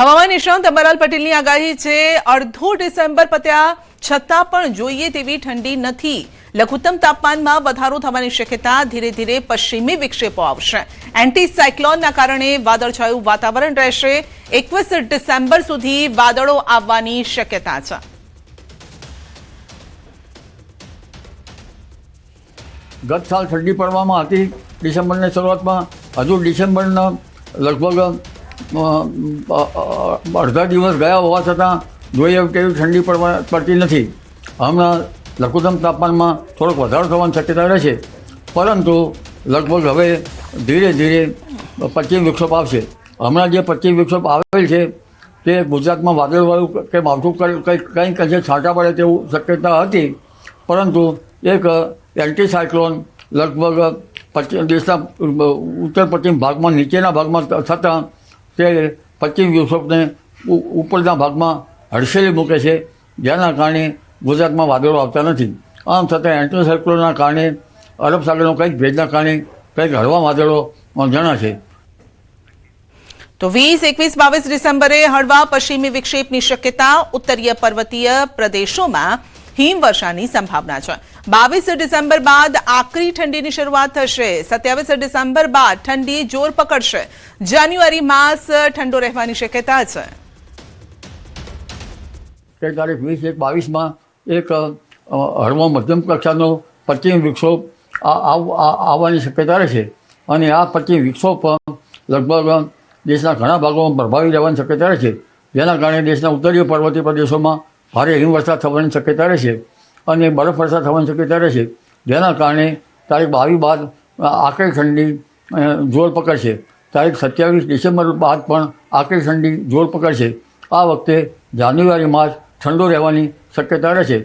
હવામાન નિષ્ણાંત અંબરલાલ પટેલની આગાહી છે, અડધો ડિસેમ્બર પત્યા છતાં પણ જોઈએ તેવી ઠંડી નથી. લઘુત્તમ તાપમાનમાં વધારો થવાની શક્યતા ધીરે ધીરે પશ્ચિમી વિક્ષેપો આવશે. એન્ટી સાયક્લોનના કારણે વાદળછાયું વાતાવરણ રહેશે. એકવીસ ડિસેમ્બર સુધી વાદળો આવવાની શક્યતા છે. ગત સાલ ઠંડી પડવામાં હતી. ડિસેમ્બરની શરૂઆતમાં હજુ ડિસેમ્બરના લગભગ અડધા દિવસ ગયા હોવા છતાં જોઈએ તેવી ઠંડી પડવા પડતી નથી. હમણાં લઘુત્તમ તાપમાનમાં થોડોક વધારો થવાની શક્યતા રહેશે પરંતુ લગભગ હવે ધીરે ધીરે પશ્ચિમ વિક્ષોપ આવશે. હમણાં જે પશ્ચિમ વિક્ષોપ આવેલ છે, તે ગુજરાતમાં વાદળવાળું કે માવઠું કંઈક કંઈક કશે છાંટા પડે તેવું શક્યતા હતી. પરંતુ એક એન્ટીસાયક્લોન લગભગ પશ્ચિમ દેશના ઉત્તર પશ્ચિમ ભાગમાં નીચેના ભાગમાં થતાં તે પશ્ચિમ ઉ- ઉપરના ભાગમાં હડસેલી મૂકે છે. જેના કારણે ગુજરાતમાં વાદળો આવતા નથી. આમ છતાં એન્ટ્રી સર્કુલરના કારણે, અરબ સાગરનો કંઈક ભેદના કારણે કંઈક હળવા વાદળો જણાશે. તો વીસ, એકવીસ, બાવીસ ડિસેમ્બરે હળવા પશ્ચિમી વિક્ષેપની શક્યતા ઉત્તરીય પર્વતીય પ્રદેશોમાં હિમવર્ષાની સંભાવના છે. બાવીસ ડિસેમ્બર બાદ આકરી ઠંડીની શરૂઆત થશે. સત્યાવીસ ડિસેમ્બર બાદ ઠંડી જોર પકડશે. જાન્યુઆરી માસ ઠંડો રહેવાની શક્યતા છે. તે તારીખ વીસ એક બાવીસમાં એક હળવો મધ્યમ કક્ષાનો પશ્ચિમ વિક્ષોભ આવવાની શક્યતા રહેશે. અને આ પશ્ચિમ વિક્ષોભ લગભગ દેશના ઘણા ભાગોમાં પ્રભાવી રહેવાની શક્યતા રહેશે. જેના કારણે દેશના ઉત્તરીય પર્વતીય પ્રદેશોમાં ભારે હિમવર્ષા થવાની શક્યતા રહેશે અને બરફવર્ષા થવાની શક્યતા રહેશે. જેના કારણે તારીખ બાવીસ બાદ આકરી ઠંડી જોર પકડશે. તારીખ સત્યાવીસ ડિસેમ્બર બાદ પણ આકરી ઠંડી જોર પકડશે. આ વખતે જાન્યુઆરી માસ ઠંડો રહેવાની શક્યતા રહેશે.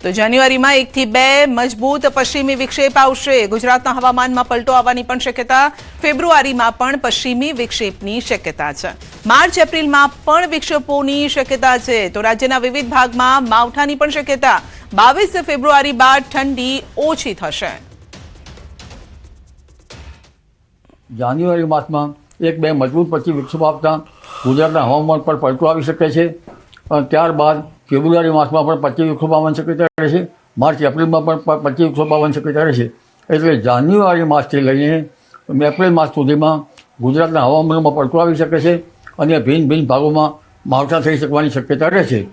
તો જાન્યુઆરીમાં એકથી બે મજબૂત પશ્ચિમી વિક્ષેપ આવશે. ગુજરાતના હવામાનમાં પલટો આવવાની પણ શક્યતા. ફેબ્રુઆરીમાં પણ પશ્ચિમી વિક્ષેપની શક્યતા છે. માર્ચ એપ્રિલમાં પણ વિક્ષેપોની શક્યતા છે. તો રાજ્યના વિવિધ ભાગમાં માવઠાની પણ શક્યતા. બાવીસ ફેબ્રુઆરી બાદ ઠંડી ઓછી થશે. જાન્યુઆરી માસમાં એક બે મજબૂત પછી વિક્ષેપ આપતા ગુજરાતના હવામાન પર પલટો આવી શકે છે. ત્યારબાદ ફેબ્રુઆરી માસમાં પણ પચીસ વિક્ષેપ બાવન શક્યતા રહેશે માર્ચ, એપ્રિલમાં પણ પચીસ વિક્ષેપ બાવન શક્યતા રહેશે એટલે જાન્યુઆરી માસથી લઈને એપ્રિલ માસ સુધીમાં ગુજરાતના હવામાનમાં પડકો આવી શકે છે અને ભિન્ન ભિન્ન ભાગોમાં માવઠા થઈ શકવાની શક્યતા રહેશે